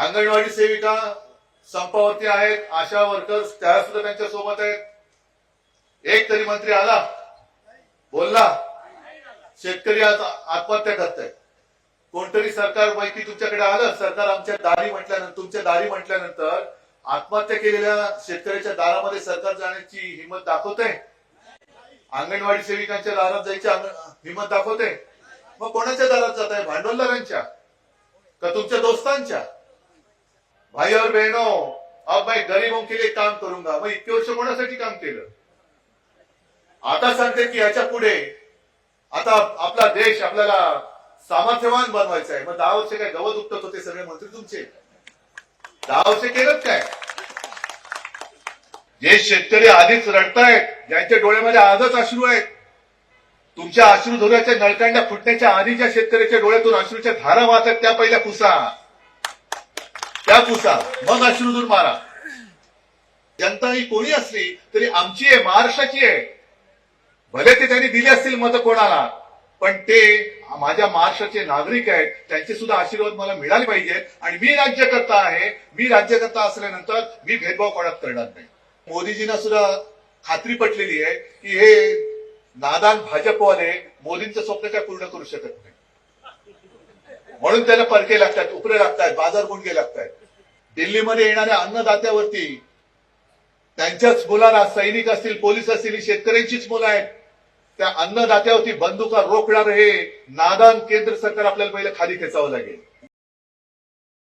अंगणवाडी सेविका संपावरती आहेत आशा वर्कर्स त्या सुद्धा त्यांच्यासोबत आहेत. एक तरी मंत्री आला. बोलला. शेतकरी आज आत्महत्या करतायत कोणतरी सरकार पैकी तुमच्याकडे आलं सरकार आमच्या दारी म्हटल्यानंतर तुमच्या दारी म्हटल्यानंतर आत्महत्या केलेल्या शेतकऱ्याच्या दारामध्ये सरकार जाण्याची हिंमत दाखवते अंगणवाडी सेविकांच्या दारात जायची हिंमत दाखवते मग कोणाच्या दारात जात आहे भांडवलदारांच्या? का तुमच्या दोस्तांच्या? भाई और बहनों अब मैं गरीबों के लिए काम करूंगा। मग इतके वर्ष कोणासाठी काम केलं। आता सांगते की याच्यापुढे आता आपला देश आपल्याला सामर्थ्यवान बनवायचा आहे. मग दहा वर्ष काय गवत उपटत होते सगळे मंत्री तुमचे. दहा वर्ष केलं काय? जे शेतकरी आधीच रडतायत ज्यांच्या डोळ्यामध्ये आजच अश्रू आहेत तुमच्या अश्रू धुराच्या नळकांड्या फुटण्याच्या आधी ज्या शेतकऱ्याच्या डोळ्यातून अश्रूच्या धारा वाहतात त्या पहिल्या पुसा त्या मग अश्रुधून मारा. जनता ही कोणी असली तरी आमची आहे महाराष्ट्राची आहे. भले ते त्यांनी दिले असतील मत कोणाला पण ते माझ्या महाराष्ट्राचे नागरिक आहेत त्यांचे सुद्धा आशीर्वाद मला मिळाले पाहिजेत आणि मी राज्यकर्ता आहे. मी राज्यकर्ता असल्यानंतर मी भेदभाव कोणात करणार नाही. मोदीजींना सुद्धा खात्री पटलेली आहे की हे नादान भाजपवाले मोदींचं स्वप्न काय पूर्ण करू शकत नाही. म्हणून त्याला परके लागतात उपरे लागतात बाजार गुंडे लागतात. दिल्लीमध्ये येणाऱ्या अन्नदात्यावरती त्यांच्याच मुलांना सैनिक असतील पोलीस असतील ही शेतकऱ्यांचीच मुलं आहेत. त्या अन्नदात्यावरती बंदुका रोखणार हे नादान केंद्र सरकार आपल्याला पहिले खाली खेचावं लागेल.